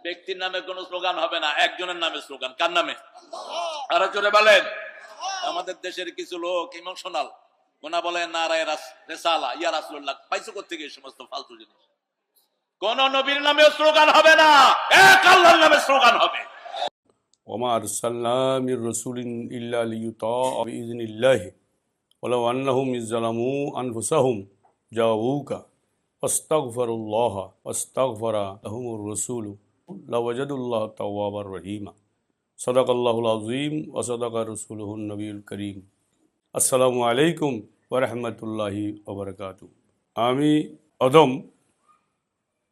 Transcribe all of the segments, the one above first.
ব্যক্তির নামে কোনো স্লোগান হবে না একজনের নামে স্লোগান কার নামে আরো জোরে বলেন আমাদের দেশের কিছু লোক ইমোশনাল ওনা বলে নারায় রেসালা ইয়া রাসুল্লাহ পাইছো কোথেকে এই সমস্ত ফালতু জিনিস কোন নবীর নামে স্লোগান হবে না এক আল্লাহর নামে স্লোগান হবে وما أرسلنا من رسول إلا ليطاع بإذن الله ولو أنهم إذ ظلموا أنفسهم جاءوك واستغفروا الله واستغفر لهم الرسول লওয়াজাদুল্লাহ তওয়াবার রহিমা সদক আল্লাহুল আজিম ওসদাকা রসুলহুল নবীল করিম আসসালামু আলাইকুম ওরহমতুল্লাহি ওবরকাত আমি অদম,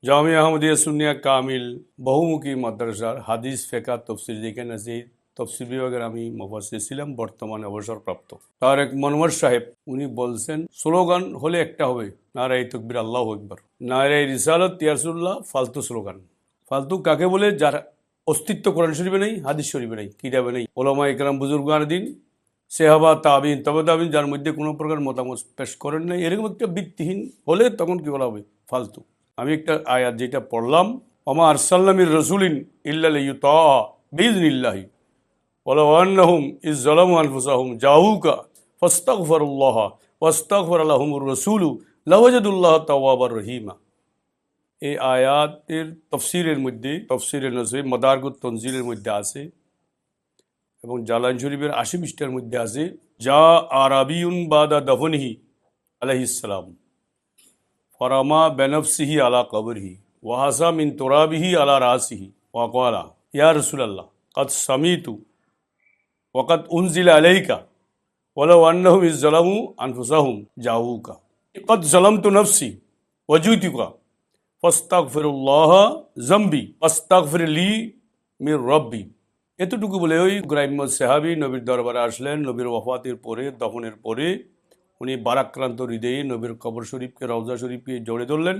জামি আহমদিয়া সুনিয়া কামিল বহুমুখী মাদ্রাসার হাদিস ফেকা তফসির দিকে নাজির তফসির বিভাগের আমি মোফাসির ছিলাম, বর্তমানে অবসরপ্রাপ্ত। তার এক মনোয়ার সাহেব, উনি বলছেন, স্লোগান হলে একটা হবে, নারায় তকবির আল্লাহ একবার নারায় রিসালত ইয়াসুল্লাহ ফালতু স্লোগান। ফালতু কাকে বলে, যার অস্তিত্ব কোরআন শরীফে নেই, হাদিস শরীফে নেই, কিতাবে নেই। ওলামা একরাম বুজুর্গান দিন, সেহাবা, তাবিন, তবে তাবিন, যার মধ্যে কোনো প্রকার মতামত পেশ করেন নাই। এরকম একটা ভিত্তিহীন হলে তখন কি বলা হবে? ফালতু। আমি একটা আয়াত যেটা পড়লাম অমা আরসাল্লামির রসুলিন ইল্লাহি ওলাহম ইজলাম আলফুসাহম জাহুকা ফস্তাক ফরুল্লাহ ফস্তাক ফর আল্লাহমুর রসুলু লাহজদুল্লাহ তওয়াবার রহিমা। এই আয়াতের তফসিরের মধ্যে তফসিরের নজরে মদারগুত তনজিলের মধ্যে আছে এবং জালান শরীফের আশি পৃষ্ঠার মধ্যে আছে, যা আরাবিউন বাদা দফনহি আলহিসাম ফরামা বেনফসিহি আলা কবরহি, ওয়াহাসা মিন তোরাবিহি আলা রাসিহি ওয়াকালা ইয়া রসুলাল্লাহ, কদ সামিতু ওয়াকাত উনজিলা আলাইকা, ওয়ালাউ আন্নাহুম ইজ জালামু আনফুসাহুম জাউকা, কদ জালামতু নফসি ওয়াজুতুকা ফাস্তাগফিরুল্লাহ জামবি ফাস্তাগফির লি মির রব্বি। এতটুকু বলে ওই গ্রাম্য সেহাবি নবীর দরবারে আসলেন, নবীর ওফাতের পরে, দফনের পরে, উনি বারাক্রান্ত হৃদয়ে নবীর কবর শরীফকে, রওজা শরীফকে জড়ে ধরলেন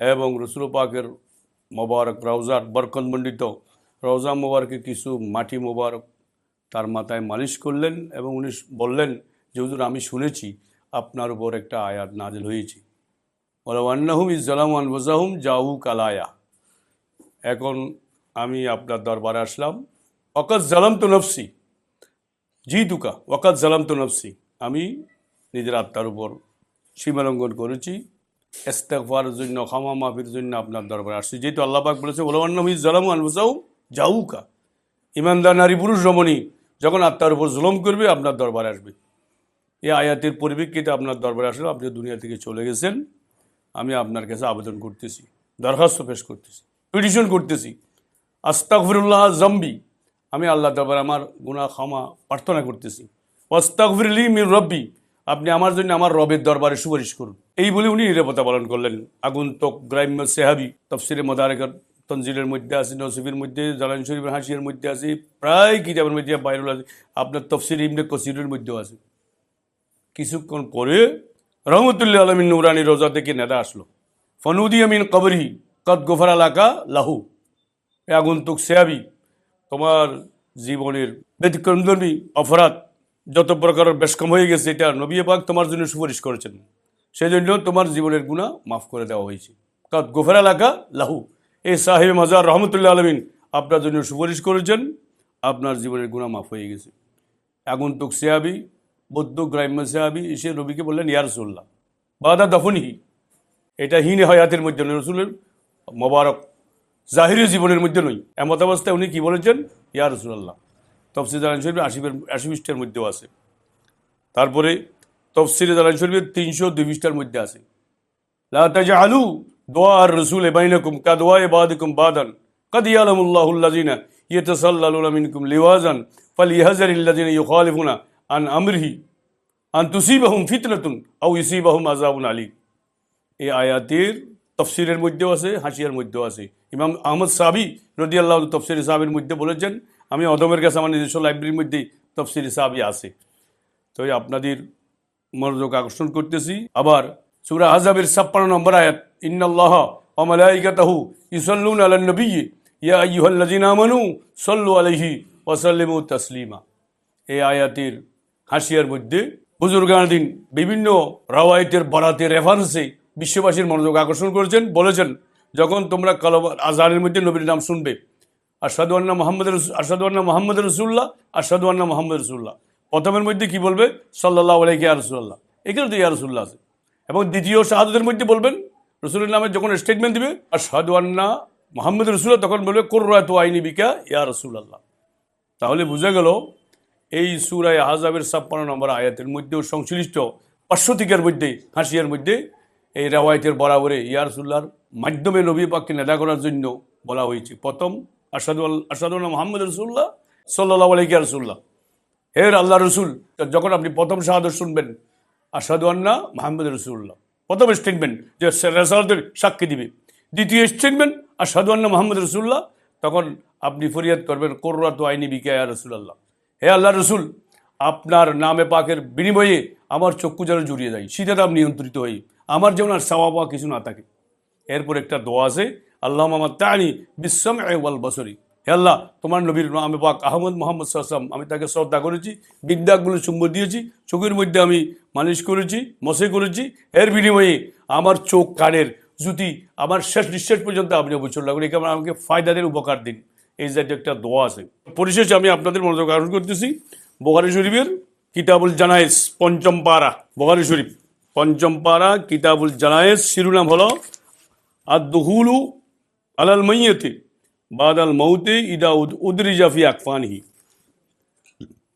এবং রসুল পাকের মোবারক রওজার বরকতমণ্ডিত রওজা মোবারকে কিছু মাটি মোবারক তার মাথায় মালিশ করলেন এবং উনি বললেন যে, হুজুর, আমি শুনেছি, আপনার উপর একটা আয়াত নাজিল হয়েছে। ওলাহুম ইজালাম আনবজাহুম জাহু কালায়া। এখন আমি আপনার দরবারে আসলাম। অকাত জালাম তো নফসি জি দুকা ওয়াকাত জালাম তো নফসি। আমি নিজের আত্মার উপর সীমালঙ্ঘন করেছি। এস্তেকফার জন্য, ক্ষমা মাফির জন্য আপনার দরবারে আসছি। যেহেতু আল্লাহ পাক বলেছে ওলাম জালাম আনবজাহু জাউকা ইমানদার নারী, পুরুষ, রমণী যখন আত্মার উপর জুলম করবে, আপনার দরবারে আসবে। এই আয়াতের পরিপ্রেক্ষিতে আপনার দরবারে আসলে আপনি দুনিয়া থেকে চলে গেছেন। আমি আপনার কাছে আবেদন করতেছি, দরখাস্ত পেশ করতেছি, পিটিশন করতেছি। আস্তাকফিরুল্লাহ জম্বি আমি আল্লাহ দরবার আমার গুনাহ ক্ষমা প্রার্থনা করতেছি। ওয়াস্তাকফিরলি মির রব্বি, আপনি আমার জন্য আমার রবের দরবারে সুপারিশ করুন। এই বলে উনি নিরাপত্তা পালন করলেন। আগন্তক গ্রাম্য সেহাবি, তফসিরে মদারেকার তনজিলের মধ্যে আছে, নসিফের মধ্যে জালান শরীফের হাসিয়ার মধ্যে আছে, প্রায় কিতাবের মধ্যে বাইরুল আছে আপনার তফসির ইমনে কসিরের মধ্যেও আছে। কিছুক্ষণ পরে রহমতুল্লাহ আলমিন নুরানি রোজা থেকে নেদা আসলো। ফনুদি আমিন কবরি কদ গোফার এলাকা লাহু। এ আগন্তুক সেয়াবি, তোমার জীবনের ব্যতিক্রমধর্মী অপরাধ, যত প্রকারের বেশ কম হয়ে গেছে, এটা নবী পাক তোমার জন্য সুপারিশ করেছেন। সেই জন্য তোমার জীবনের গুণা মাফ করে দেওয়া হয়েছে। কদ গোফার এলাকা লাহু। এই সাহেব মাজার রহমতুল্লাহ আলমিন আপনার জন্য সুপারিশ করেছেন, আপনার জীবনের গুণা মাফ হয়ে গেছে। আগন্তুক সেয়াবি বৌদ্ধ গ্রাম্য সাহাবি এসে রবিকে বললেন, ইয়া রসুল্লাহ বাদা দফনহি। এটা হিন হায়াতের মধ্যে নয়, রসুলের মোবারক, জাহিরি জীবনের মধ্যে নই এমত অবস্থায় উনি কী বলেছেন? ইয়া রসুল্লাহ তফসির জালান শরীফ আশিবের, আশি মধ্যেও আছে। তারপরে তফসির জালান শরীফের তিনশো দুই পৃষ্ঠার মধ্যে আছে। লাতাজা আলু দোয়া আর রসুল এবাইনকুম কা দোয়া এবাদকুম বাদান। কাদ ইয়ালামুল্লাহুল্লাজিনা ইয়েতাসাল্লালুলা মিনকুম লিওয়াজান ফাল ইহাজার ইল্লাজিনা ইউখালিফুনা আন আমরহি। আন তুসিবাহুম ফিতনাতুন আউ ইসিবাহুম আজাউন আলী এই আয়াতের তফসিরের মধ্যেও আছে, হাসিয়ার মধ্যেও আছে। ইমাম আহমদ সাবি রদি আল্লাহ তফসির সাহাবির মধ্যে বলেছেন, আমি অদমের কাছে আমার নিজস্ব লাইব্রেরির মধ্যে তফসির সাহাবি আছে। তো আপনাদের মনোযোগ আকর্ষণ করতেছি। আবার সুরা আজাবের ছাপ্পান্ন নম্বর আয়াত, ইন্নাল্লাহ অমালাইকাতাহু ইসল্লুন আলান নবী, ইয়া ইহল্লাজিন আমানু সল্লু আলহি ওয়াসাল্লিমু তসলিমা। এই আয়াতের হাসিয়ার মধ্যে বুজুর্গানদিন বিভিন্ন রাওয়ায়তের বরাতের রেফারেন্সে বিশ্ববাসীর মনোযোগ আকর্ষণ করেছেন, বলেছেন, যখন তোমরা কলব আজানের মধ্যে নবীর নাম শুনবে আসাদু আন্না মোহাম্মদ আসাদু আন্না মোহাম্মদ রসুল্লাহ আসাদু আন্না মোহাম্মদ রসুল্লাহ। প্রথমের মধ্যে কি বলবে? সাল্লাহ আলাইকি ইয়া রসুল্লাহ এখানে তো ইয়া রসুল্লাহ আছে। এবং দ্বিতীয় শাহাদতের মধ্যে বলবেন, রসুলের নামে যখন স্টেটমেন্ট দিবে আন্না মোহাম্মদ রসুল্লাহ, তখন বলবে, কোর্রাত আইনি বিকা ইয়া রসুল্লাহ তাহলে বুঝা গেল এই সুরায় আহাজাবের ছাপ্পান্ন নম্বর আয়াতের মধ্যেও সংশ্লিষ্ট পার্শ্বতিকের মধ্যে, হাসিয়ার মধ্যে এই রেওয়ায়তের বরাবরে ইয়ারসুল্লাহর মাধ্যমে নবী পাককে নেতা করার জন্য বলা হয়েছে। প্রথম আসাদু আসাদুল্লাহ মোহাম্মদ রসুল্লাহ সাল্লাহ আলাইকি রসুল্লাহ হের আল্লাহ রসুল, যখন আপনি প্রথম শাহাদত শুনবেন আসাদু আন্না মোহাম্মদ রসুল্লাহ প্রথম স্টেটমেন্ট যে রেসালতের সাক্ষী দিবে। দ্বিতীয় স্টেটমেন্ট আসাদু আন্না মোহাম্মদ রসুল্লাহ তখন আপনি ফরিয়াদ করবেন, কোর্রাত আইনি বিকায়া রসুল্লাহ হে আল্লাহ রসুল, আপনার নামে পাকের বিনিময়ে আমার চক্ষু যেন জুড়িয়ে যায়, শীতের দাম নিয়ন্ত্রিত হই আমার যেমন আর চাওয়া পাওয়া কিছু না থাকে। এরপর একটা দোয়া আছে আল্লাহ মোহাম্মদ তানি বিশ্বম ওয়াল বসরি হে আল্লাহ, তোমার নবীর নামে পাক আহমদ মোহাম্মদ সাল্লাম আমি তাকে শ্রদ্ধা করেছি, বিদ্যাগুলো চুম্বর দিয়েছি, চোখের মধ্যে আমি মালিশ করেছি মশে করেছি, এর বিনিময়ে আমার চোখ কানের জুতি, আমার শেষ নিঃশ্বাস পর্যন্ত আপনি অবসর লাগুন একে আমাকে ফায়দা দেন, উপকার দিন। এই জাতীয় একটা দোয়া আছে। পরিশেষে আমি আপনাদের মনোযোগ আকর্ষণ করতেছি। বোখারি শরীফের কিতাবুল জানায়েস পঞ্চম পাড়া বোখারি শরীফ, পঞ্চম পাড়া কিতাবুল জানায়েস শিরোনাম হলো আদহুলু আলাল মৈয়তে বাদাল মৌতে ইদা উদরিজাফি আকফানহি।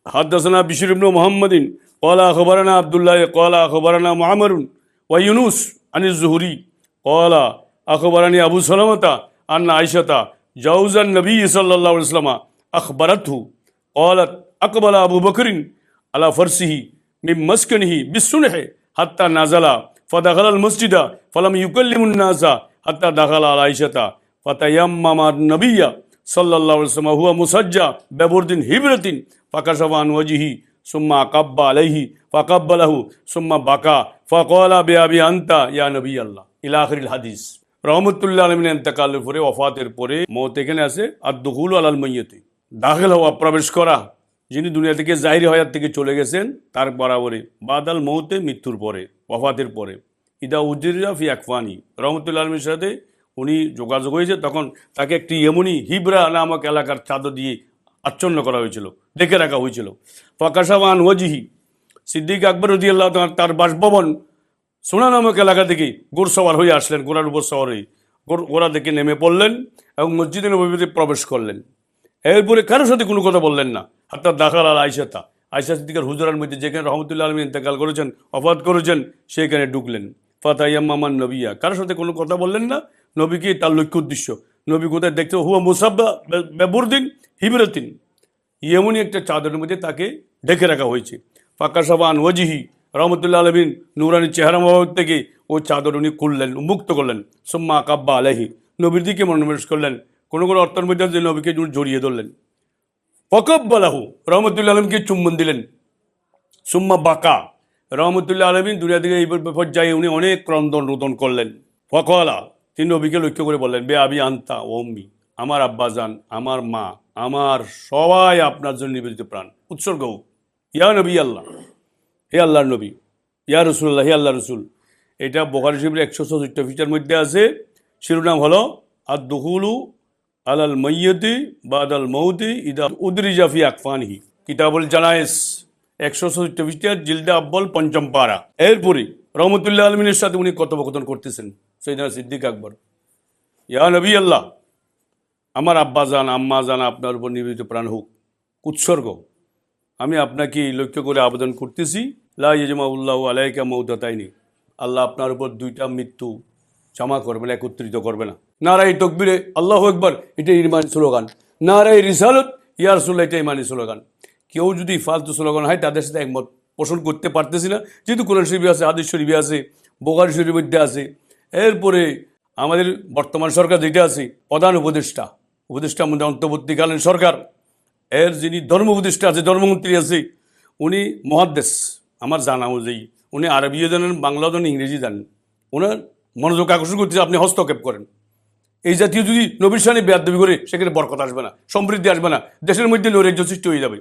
হাদ্দাসানা বিশির মোহাম্মদিন কলা খবরানা আবদুল্লাহ কলা খবরানা মামরুন ওয়া ইউনুস আনিস জুহুরি কলা আখবরানি আবু সালামতা আন্না আয়সাতা جوز النبي صلى الله عليه وسلم أخبرته قالت أقبل أبو بكر على فرسه من مسكنه بالسنح حتى نزل فدخل المسجد فلم يكلم الناس حتى دخل على عائشة فتيمم النبي صلى الله عليه وسلم هو مسجى ببرد هبرة فكشف عن وجهه ثم أقب عليه فقبله ثم بكى فقال بأبي أنت يا نبي الله. إلى آخر الحديث. রহমতুল্লাহ আলমিন এন্তকালের পরে, ওফাতের পরে মত এখানে আছে আর দুহুল আলাল মৈয়তে দাখিল হওয়া, প্রবেশ করা। যিনি দুনিয়া থেকে জাহির হয়ার থেকে চলে গেছেন, তার বরাবরে বাদাল মৌতে মৃত্যুর পরে, ওফাতের পরে। ইদা উদ্দিরা ফি আকফানি। রহমতুল্লাহ আলমীর সাথে উনি যোগাযোগ হয়েছে, তখন তাকে একটি এমনই হিবরা নামক এলাকার চাদর দিয়ে আচ্ছন্ন করা হয়েছিল, ডেকে রাখা হয়েছিল। ফাকাশাবান ওয়াজিহি সিদ্দিক আকবর রদিয়াল্লাহ তার বাসভবন সোনা নামক এলাকা থেকে ঘোড়সওয়ার হয়ে আসলেন ঘোড়ার উপর সওয়ার হয়ে ঘোড়া থেকে নেমে পড়লেন এবং মসজিদে নবীতে প্রবেশ করলেন। এরপরে কারোর সাথে কোনো কথা বললেন না। হাত্তা দাখাল আর আয়সাতা আয়সা সিদ্দিকার হুজুরার মধ্যে যেখানে রহমতুল্লাহ আলমী ইন্তেকাল করেছেন, অফাত করেছেন সেখানে ঢুকলেন। ফাতাইয়াম্মামান নবিয়া। কারোর সাথে কোনো কথা বললেন না? নবীকে তার লক্ষ্য উদ্দেশ্য? নবী কোথায় দেখতে হুয়া মুসাব্বা বেবুরদিন, হিবরতিন। এমনই একটা চাদরের মধ্যে তাকে ডেকে রাখা হয়েছে। ফাঁকা সাবান ওয়াজিহি। রহমতুল্লাহ আলমিন নুরানির চেহারা মোহাম্মদ থেকে ও চাদর উনি খুললেন মুক্ত করলেন। সোম্মা কাব্বা আলহি নবীর দিকে মনোনিবেশ করলেন। কোনো কোনো অর্থের মধ্যে আছে নবীকে জড়িয়ে ধরলেন। ফকব্বালাহু, রহমতুল্লাহ আলমকে চুম্বন দিলেন। সুম্মা বাকা, রহমতুল্লাহ আলমিন দুনিয়া থেকে এই পর্যায়ে উনি অনেক ক্রন্দন রোদন করলেন। ফকলা, তিনি নবীকে লক্ষ্য করে বললেন, বে আবি আন্তা ওম্মি আমার আব্বাজান আমার মা, আমার সবাই আপনার জন্য নিবেদিত প্রাণ, উৎসর্গ হোক। ইয়া নবী আল্লাহ হে আল্লাহর নবী, ইয়া রসুল্লাহ হে আল্লাহ রসুল। এটা বোখারি শিবির একশো চৌষট্টি ফিটার মধ্যে আছে। শিরোনাম হলো আর দুহুলু আল আলাল মৈয়তি বাদাল মৌতি ইদা উদরি জাফি আকফানহি। কিতাবুল জানায়েস, একশো চৌষট্টি ফিটার জিলদা আব্বল পঞ্চম পারা। এরপরে রহমতুল্লাহ আলমিনের সাথে উনি কথোপকথন করতেছেন সৈদানা সিদ্দিক আকবর। ইয়া নবী আল্লাহ, আমার আব্বা জান, আম্মা জান আপনার উপর নিবেদিত প্রাণ হোক। উৎসর্গ। আমি আপনাকে লক্ষ্য করে আবেদন করতেছি, লা ইজমাউল্লাহ আলাইকা মৌদাতাইনি আল্লাহ আপনার উপর দুইটা মৃত্যু জমা করবে না একত্রিত করবে না। নারাই তকবিরে, আল্লাহ একবার এটা ইমানি স্লোগান। নারাই রিসালত ইয়ারসুল্লাহ এটা ইমানি স্লোগান। কেউ যদি ফালতু স্লোগান হয়, তাদের সাথে একমত পোষণ করতে পারতেছি না। যেহেতু কোরআন শরীফে আছে, হাদিস শরীফে আছে বোকারি শরীফের মধ্যে আছে। এরপরে আমাদের বর্তমান সরকার যেটা আছে, প্রধান উপদেষ্টা উপদেষ্টার মধ্যে অন্তর্বর্তীকালীন সরকার। এর যিনি ধর্ম উপদেষ্টা আছে, ধর্মমন্ত্রী আছে, উনি মহাদ্দেশ, আমার জানা অনুযায়ী। উনি আরবিও জানেন, বাংলাও জানেন, ইংরেজি জানেন। ওনার মনোযোগ আকর্ষণ করতে আপনি হস্তক্ষেপ করেন। এই জাতীয় যদি নবীর সামনে বেয়াদবি করে, সেখানে বরকত আসবে না, সমৃদ্ধি আসবে না, দেশের মধ্যে নৈরাজ্য সৃষ্টি হয়ে যাবে।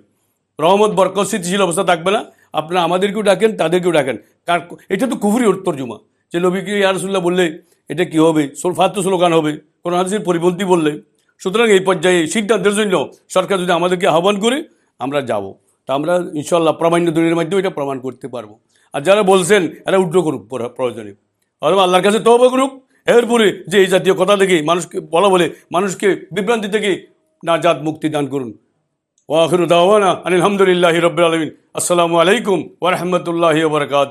রহমত, বরকত, স্থিতিশীল অবস্থা থাকবে না। আপনারা আমাদেরকেও ডাকেন, তাদেরকেও ডাকেন। কার এটা তো কুফুরি তর্জুমা যে নবীকে ইয়ারসুল্লাহ বললে, এটা কি হবে? সোলফাত স্লোগান হবে। কোনো হাদিসের পরিপন্থী বললে সুতরাং এই পর্যায়ে এই সিদ্ধান্তের জন্য সরকার যদি আমাদেরকে আহ্বান করে, আমরা যাব। তা আমরা ইনশাল্লাহ প্রামাণ্য দলিলের মাধ্যমে এটা প্রমাণ করতে পারব। আর যারা বলছেন, এরা উল্টো করুক, পর- প্রয়োজনে। অথবা আল্লাহর কাছে তহবা করুক, এরপরে যে এই জাতীয় কথা থেকে মানুষকে বলা বলে, মানুষকে বিভ্রান্তি থেকে নাজাত মুক্তি দান করুন। ওয়াখির দাওয়ানা আলহামদুলিল্লাহ রবিল আলমিন। আসসালামু আলাইকুম ওরহমতুল্লাহ বরকাত